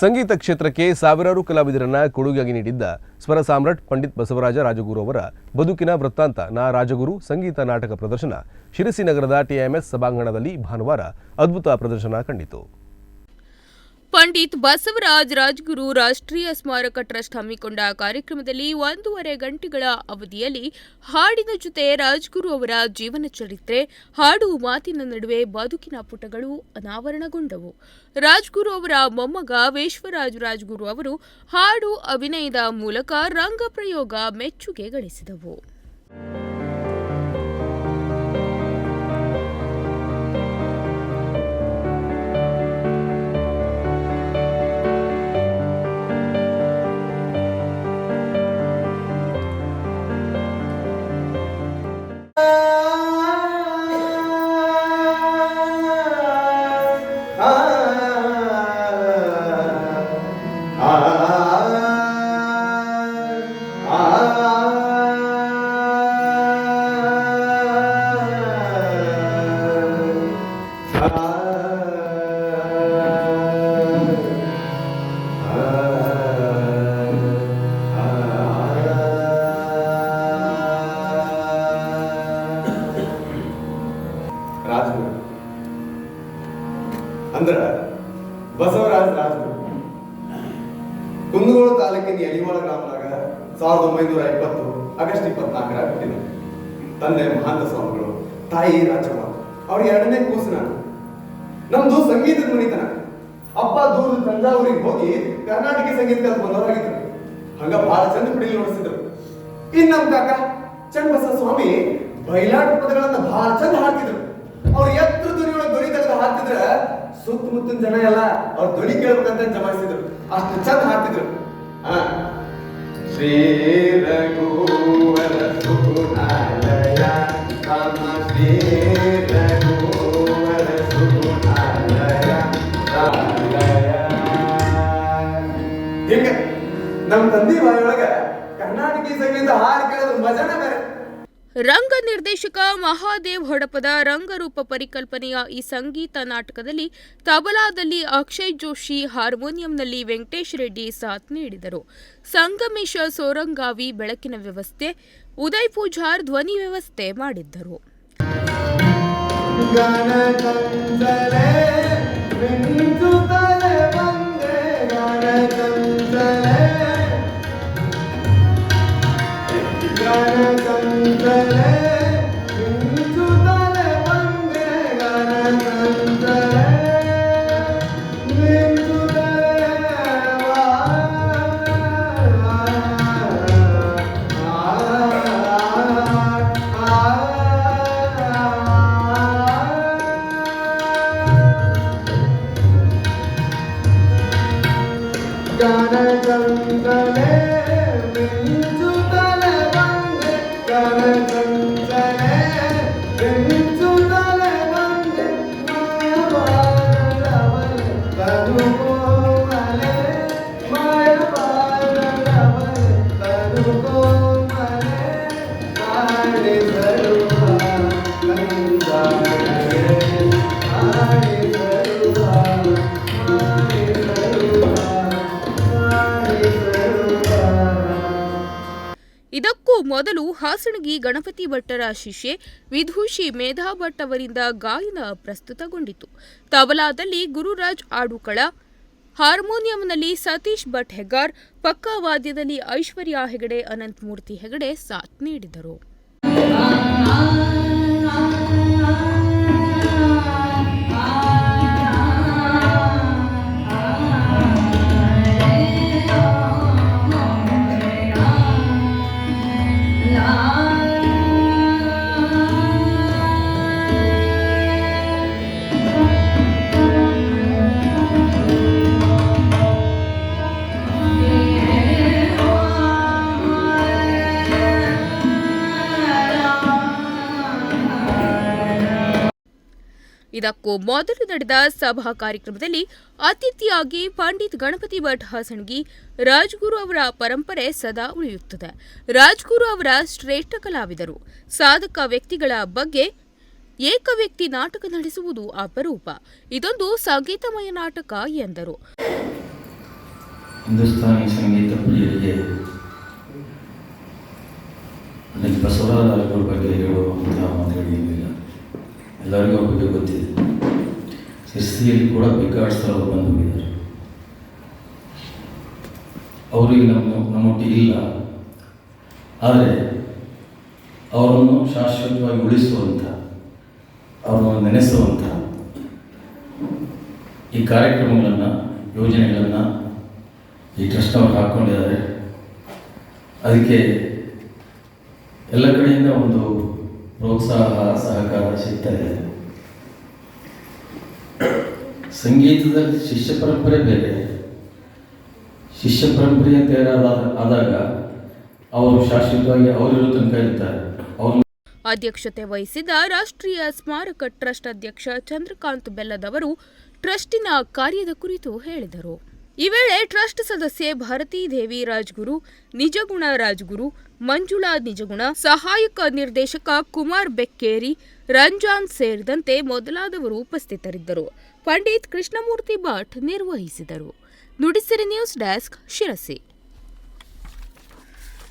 ಸಂಗೀತ ಕ್ಷೇತ್ರಕ್ಕೆ ಸಾವಿರಾರು ಕಲಾವಿದರನ್ನ ಕೊಡುಗೆಯಾಗಿ ನೀಡಿದ್ದ ಸ್ವರ ಸಾಮ್ರಾಟ್ ಪಂಡಿತ್ ಬಸವರಾಜ ರಾಜಗುರು ಅವರ ಬದುಕಿನ ವೃತ್ತಾಂತ ನಾ ರಾಜಗುರು ಸಂಗೀತ ನಾಟಕ ಪ್ರದರ್ಶನ ಶಿರಸಿ ನಗರದ ಟಿಎಂಎಸ್ ಸಭಾಂಗಣದಲ್ಲಿ ಭಾನುವಾರ ಅದ್ಭುತ ಪ್ರದರ್ಶನ ಕಂಡಿತು. ಪಂಡಿತ್ ಬಸವರಾಜ್ ರಾಜ್ಗುರು ರಾಷ್ಟ್ರೀಯ ಸ್ಮಾರಕ ಟ್ರಸ್ಟ್ ಹಮ್ಮಿಕೊಂಡ ಕಾರ್ಯಕ್ರಮದಲ್ಲಿ ಒಂದೂವರೆ ಗಂಟೆಗಳ ಅವಧಿಯಲ್ಲಿ ಹಾಡಿನ ಜೊತೆ ರಾಜ್ಗುರು ಅವರ ಜೀವನ ಚರಿತ್ರೆ, ಹಾಡು ಮಾತಿನ ನಡುವೆ ಬದುಕಿನ ಪುಟಗಳು ಅನಾವರಣಗೊಂಡವು. ರಾಜ್ಗುರು ಅವರ ಮೊಮ್ಮಗ ವಿಶ್ವರಾಜ್ ರಾಜ್ಗುರು ಅವರು ಹಾಡು ಅಭಿನಯದ ಮೂಲಕ ರಂಗಪ್ರಯೋಗ ಮೆಚ್ಚುಗೆ ಗಳಿಸಿದವು. ಅಂದ್ರ ಬಸವರಾಜ ರಾಜಗುರು. ಕುಂದಗೋಳ ತಾಲೂಕಿನ ಯಲಿವಾಳ ಗ್ರಾಮದಾಗ ಸಾವಿರದ ಒಂಬೈನೂರ ಆಗಸ್ಟ್ ಇಪ್ಪತ್ನಾಲ್ಕರ ಹುಟ್ಟಿದ ತಂದೆ ಮಹಾಂತ ಸ್ವಾಮಿಗಳು, ತಾಯಿ ರಾಜಮ್ಮ ಅವ್ರಿಗೆ ಎರಡನೇ ಕೂಸು ನಾನು ನಮ್ದು ಸಂಗೀತದ ಮನಿತನ. ಅಪ್ಪ ದೂರದ ತಂಜಾವೂರಿಗೆ ಹೋಗಿ ಕರ್ನಾಟಕ ಸಂಗೀತ ಕಲ್ತು ಬಂದವರಾಗಿದ್ರು ಹಂಗ ಬಹಳ ಚಂದ ಪಿಡಿಲಿ ನೋಡಿಸಿದ್ರು. ಇನ್ ನಮ್ ಕಾಕ ಚನ್ನಬಸ ಸ್ವಾಮಿ ಬಯಲಾಟ ಪದಗಳನ್ನ ಬಹಳ ಚಂದ ಹಾಡ್ತಿದ್ರು. ಅವ್ರ ಎತ್ತರ ಧ್ವನಿಯೊಳಗೆ ಧ್ವನಿ ತೆಗೆದು ಹಾಡ್ತಿದ್ರ ಸುತ್ತಮುತ್ತಿನ ಜನ ಎಲ್ಲ ಅವ್ರ ಧ್ವನಿ ಕೇಳ್ಬೇಕಂತ ಜಮಾಯಿಸಿದ್ರು. ಅಷ್ಟು ಚಂದ ಹಾಕ್ತಿದ್ರು ಹಾ. ಶ್ರೀ ರಘುವರ ಸುಗುಣಾಲಯ ಶ್ರೀ ನಮ್ ತಂದೆ ಬಾಯೊಳಗ ಕರ್ನಾಟಕ ಸಂಗೀತ ಹಾಡು ಕೇಳೋದು ಮಜಾನೇ ಬೇರೆ. ರಂಗ ನಿರ್ದೇಶಕ ಮಹಾದೇವ್ ಹೊಡಪದ ರಂಗರೂಪ ಪರಿಕಲ್ಪನೆಯ ಈ ಸಂಗೀತ ನಾಟಕದಲ್ಲಿ ತಬಲಾದಲ್ಲಿ ಅಕ್ಷಯ್ ಜೋಶಿ ಹಾರ್ಮೋನಿಯಂನಲ್ಲಿ ವೆಂಕಟೇಶ್ ರೆಡ್ಡಿ ಸಾಥ್ ನೀಡಿದರು. ಸಂಗಮೇಶ ಸೋರಂಗಾವಿ ಬೆಳಕಿನ ವ್ಯವಸ್ಥೆ ಉದಯ್ ಪೂಜಾರ್ ಧ್ವನಿ ವ್ಯವಸ್ಥೆ ಮಾಡಿದ್ದರು. ಗಣಕಂದಲೆ ಮೊದಲು ಹಾಸಣಗಿ ಗಣಪತಿ ಭಟ್ಟರ ಶಿಷ್ಯೆ ವಿಧೂಷಿ ಮೇಧಾ ಭಟ್ ಅವರಿಂದ ಗಾಯನ ಪ್ರಸ್ತುತಗೊಂಡಿತು. ತಬಲಾದಲ್ಲಿ ಗುರುರಾಜ್ ಆಡುಕಳ, ಹಾರ್ಮೋನಿಯಂನಲ್ಲಿ ಸತೀಶ್ ಭಟ್ ಹೆಗಾರ್, ಪಕ್ಕಾ ವಾದ್ಯದಲ್ಲಿ ಐಶ್ವರ್ಯ ಹೆಗಡೆ, ಅನಂತಮೂರ್ತಿ ಹೆಗಡೆ ಸಾಥ್ ನೀಡಿದರು. ಇದಕ್ಕೂ ಮೊದಲು ನಡೆದ ಸಭಾ ಕಾರ್ಯಕ್ರಮದಲ್ಲಿ ಅತಿಥಿಯಾಗಿ ಪಂಡಿತ್ ಗಣಪತಿ ಭಟ್ ಹಾಸಣಗಿ ರಾಜ್ಗುರು ಅವರ ಪರಂಪರೆ ಸದಾ ಉಳಿಯುತ್ತದೆ. ರಾಜ್ಗುರು ಅವರ ಶ್ರೇಷ್ಠ ಕಲಾವಿದರು. ಸಾಧಕ ವ್ಯಕ್ತಿಗಳ ಬಗ್ಗೆ ಏಕ ವ್ಯಕ್ತಿ ನಾಟಕ ನಡೆಸುವುದು ಅಪರೂಪ. ಇದೊಂದು ಸಂಗೀತಮಯ ನಾಟಕ ಎಂದರು. ಹಿಂದೂಸ್ತಾನಿ ಸಂಗೀತ ಪ್ರಿಯರಿಗೆ ಬಸವರಾಜ ಅವರ ಬಗ್ಗೆ ಹೇಳುವಂತಹ ಎಲ್ಲರಿಗೂ ಗೊತ್ತಿದೆ. ಶಿರ್ಸಿಯಲ್ಲಿ ಕೂಡ ಬಿಕ್ಕಾಡಿಸ್ತಾ ಅವರು ಬಂದು ಹೋಗಿದ್ದಾರೆ. ಅವರಿಗೆ ನಮ್ಮ ನಮ್ಮೊಟ್ಟಿಗೆ ಇಲ್ಲ. ಆದರೆ ಅವರನ್ನು ಶಾಶ್ವತವಾಗಿ ಉಳಿಸುವಂಥ ಅವರನ್ನು ನೆನೆಸುವಂಥ ಈ ಕಾರ್ಯಕ್ರಮಗಳನ್ನು, ಯೋಜನೆಗಳನ್ನು ಈ ಟ್ರಸ್ಟ್ನವ್ರು ಹಾಕ್ಕೊಂಡಿದ್ದಾರೆ ಅದಕ್ಕೆ ಎಲ್ಲ ಕಡೆಯಿಂದ ಒಂದು ಪ್ರೋತ್ಸಾಹ, ಸಹಕಾರ ಸಿಗ್ತಾ ಇದೆ. ಸಂಗೀತದಲ್ಲಿ ಶಿಷ್ಯ ಪರಂಪರೆ ಬೇರೆ. ಶಿಷ್ಯ ಪರಂಪರೆಯ ಅಂತ ಆದಾಗ ಅವರು ಶಾಶ್ವತವಾಗಿ ಅವರಿರೋ ತನಕ ಇರ್ತಾರೆ. ಅವರು ಅಧ್ಯಕ್ಷತೆ ವಹಿಸಿದ ರಾಷ್ಟ್ರೀಯ ಸ್ಮಾರಕ ಟ್ರಸ್ಟ್ ಅಧ್ಯಕ್ಷ ಚಂದ್ರಕಾಂತ್ ಬೆಲ್ಲದವರು ಟ್ರಸ್ಟಿನ ಕಾರ್ಯದ ಕುರಿತು ಹೇಳಿದರು. ಈ ವೇಳೆ ಟ್ರಸ್ಟ್ ಸದಸ್ಯೆ ಭಾರತೀ ದೇವಿ ರಾಜ್ಗುರು, ನಿಜಗುಣ ರಾಜ್ಗುರು ಮಂಜುಳಾ ನಿಜಗುಣ, ಸಹಾಯಕ ನಿರ್ದೇಶಕ ಕುಮಾರ್ ಬೆಕ್ಕೇರಿ, ರಂಜಾನ್ ಸೇರಿದಂತೆ ಮೊದಲಾದವರು ಉಪಸ್ಥಿತರಿದ್ದರು. ಪಂಡಿತ್ ಕೃಷ್ಣಮೂರ್ತಿ ಭಟ್ ನಿರ್ವಹಿಸಿದರು. Nudisiri news desk Sirsi.